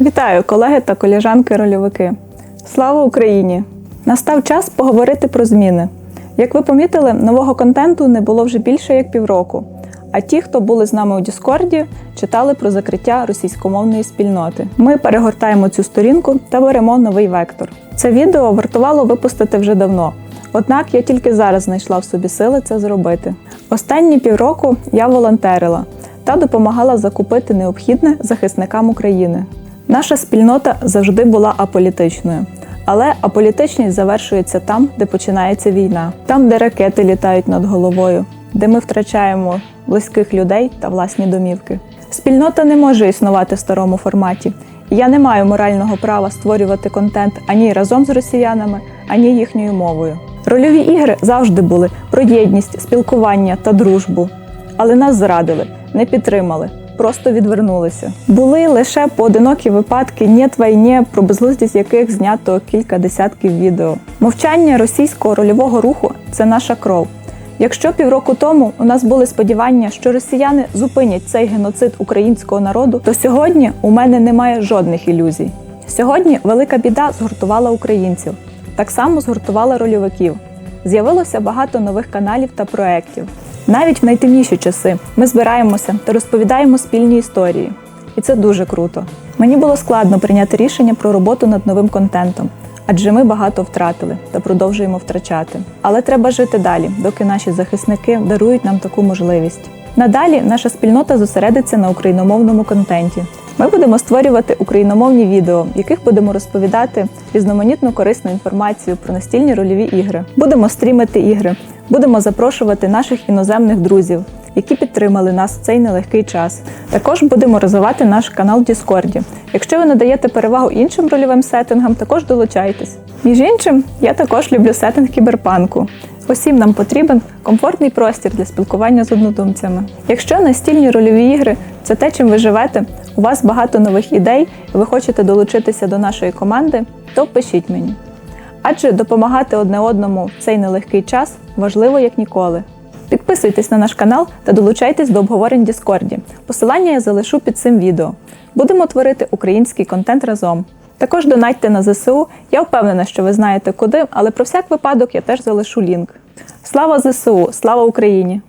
Вітаю, колеги та коліжанки-рольовики. Слава Україні! Настав час поговорити про зміни. Як ви помітили, нового контенту не було вже більше як півроку. А ті, хто були з нами у Діскорді, читали про закриття російськомовної спільноти. Ми перегортаємо цю сторінку та беремо новий вектор. Це відео вартувало випустити вже давно. Однак я тільки зараз знайшла в собі сили це зробити. Останні півроку я волонтерила та допомагала закупити необхідне захисникам України. Наша спільнота завжди була аполітичною. Але аполітичність завершується там, де починається війна, там, де ракети літають над головою, де ми втрачаємо близьких людей та власні домівки. Спільнота не може існувати в старому форматі, я не маю морального права створювати контент ані разом з росіянами, ані їхньою мовою. Рольові ігри завжди були про єдність, спілкування та дружбу, але нас зрадили, не підтримали. Просто відвернулися. Були лише поодинокі випадки «Нєт війні», про безглуздість яких знято кілька десятків відео. Мовчання російського рольового руху це наша кров. Якщо півроку тому у нас були сподівання, що росіяни зупинять цей геноцид українського народу, то сьогодні у мене немає жодних ілюзій. Сьогодні велика біда згуртувала українців, так само згуртувала рольовиків. З'явилося багато нових каналів та проєктів. Навіть в найтемніші часи ми збираємося та розповідаємо спільні історії. І це дуже круто. Мені було складно прийняти рішення про роботу над новим контентом, адже ми багато втратили та продовжуємо втрачати. Але треба жити далі, доки наші захисники дарують нам таку можливість. Надалі наша спільнота зосередиться на україномовному контенті. Ми будемо створювати україномовні відео, в яких будемо розповідати різноманітну корисну інформацію про настільні рольові ігри. Будемо стрімити ігри, будемо запрошувати наших іноземних друзів, які підтримали нас в цей нелегкий час. Також будемо розвивати наш канал в Діскорді. Якщо ви надаєте перевагу іншим рольовим сеттингам, також долучайтесь. Між іншим, я також люблю сеттинг кіберпанку. Усім нам потрібен комфортний простір для спілкування з однодумцями. Якщо настільні рольові ігри це те, чим ви живете, у вас багато нових ідей, і ви хочете долучитися до нашої команди, то пишіть мені. Адже допомагати одне одному в цей нелегкий час важливо як ніколи. Підписуйтесь на наш канал та долучайтесь до обговорень в Діскорді. Посилання я залишу під цим відео. Будемо творити український контент разом. Також донатьте на ЗСУ. Я впевнена, що ви знаєте куди, але про всяк випадок я теж залишу лінк. Слава ЗСУ! Слава Україні!